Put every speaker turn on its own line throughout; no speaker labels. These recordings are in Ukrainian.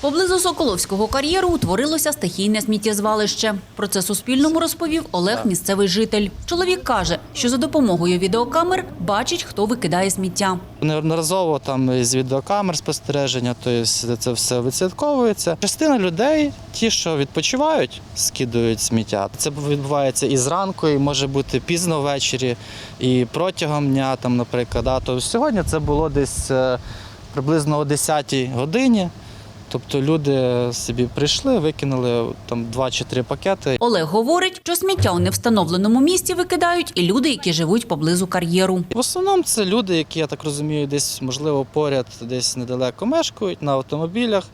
Поблизу Соколовського кар'єру утворилося стихійне сміттєзвалище. Про це Суспільному розповів Олег, місцевий житель. Чоловік каже, що за допомогою відеокамер бачить, хто викидає сміття.
Неодноразово там з відеокамер спостереження, тобто це все відслідковується. Частина людей, ті, що відпочивають, скидують сміття. Це відбувається і зранку, і може бути пізно ввечері, і протягом дня, там, наприклад. Да. Тобто сьогодні це було десь е, приблизно о 10-й годині. Тобто люди собі прийшли, викинули там два чи три пакети.
Олег говорить, що сміття у невстановленому місці викидають і люди, які живуть поблизу кар'єру.
В основному це люди, які, я так розумію, десь, можливо, поряд, десь недалеко мешкають на автомобілях,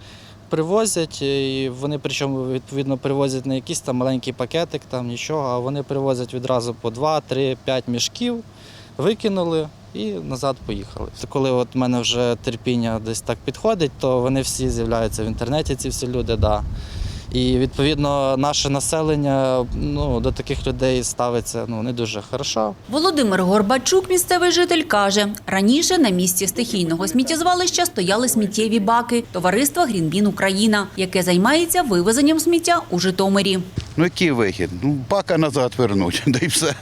привозять, і вони причому відповідно привозять не якийсь там маленький пакетик, там нічого, а вони привозять відразу по 2, 3, 5 мішків, викинули і назад поїхали. Коли от мене вже терпіння десь так підходить, то вони всі з'являються в інтернеті, ці всі люди, да. І відповідно наше населення ну, до таких людей ставиться ну, не дуже хорошо.
Володимир Горбачук, місцевий житель, каже, раніше на місці стихійного сміттєзвалища стояли сміттєві баки товариства Грінбін Україна, яке займається вивезенням сміття у Житомирі.
Ну який вихід? Ну, бака назад вернуть, да й все.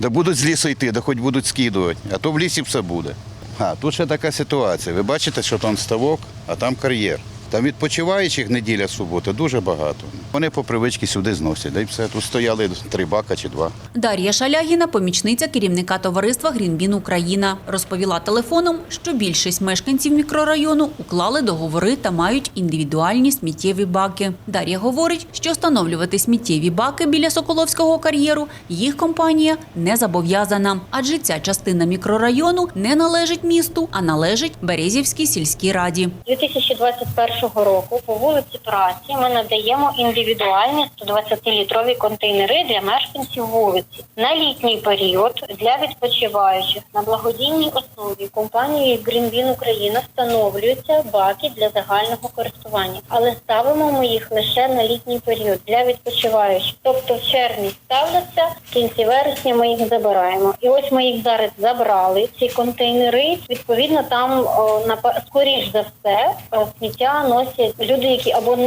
Да будуть з лісу йти, да хоч будуть скидувати, а то в лісі все буде. А тут ще така ситуація. Ви бачите, що там ставок, а там кар'єр. Там відпочиваючих неділя субота дуже багато. Вони по привичці сюди зносять. Да й все. Тут стояли три бака чи два.
Дар'я Шалягіна, помічниця керівника товариства Грінбін Україна, розповіла телефоном, що більшість мешканців мікрорайону уклали договори та мають індивідуальні сміттєві баки. Дар'я говорить, що встановлювати сміттєві баки біля Соколовського кар'єру їх компанія не зобов'язана, адже ця частина мікрорайону не належить місту, а належить Березівській сільській раді.
2021 року по вулиці Праці ми надаємо індивідуальні 120-літрові контейнери для мешканців вулиці. На літній період для відпочиваючих на благодійній основі компанією Greenbin Україна встановлюються баки для загального користування, але ставимо ми їх лише на літній період для відпочиваючих. Тобто в червні ставляться, в кінці вересня ми їх забираємо. І ось ми їх зараз забрали. Ці контейнери відповідно там о, напа- скоріш за все сміття носять люди, які або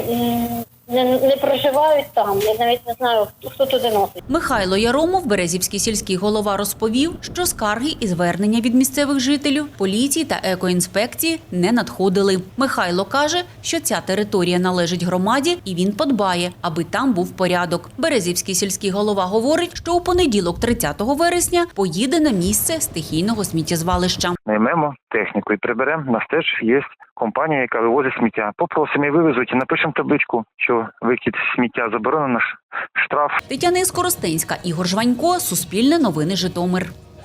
не, не проживають там. Я навіть не знаю, хто, хто туди носить.
Михайло Яромов, Березівський сільський голова, розповів, що скарги і звернення від місцевих жителів, поліції та екоінспекції не надходили. Михайло каже, що ця територія належить громаді, і він подбає, аби там був порядок. Березівський сільський голова говорить, що у понеділок, 30 вересня, поїде на місце стихійного сміттєзвалища.
наймемо техніку і приберемо. У нас теж є компанія, яка вивозить сміття. Попросимо і вивезуть, напишемо табличку, що викид сміття заборонено, штраф
Тетяна Скоростенська, Ігор Жванько, Суспільне новини Житомир.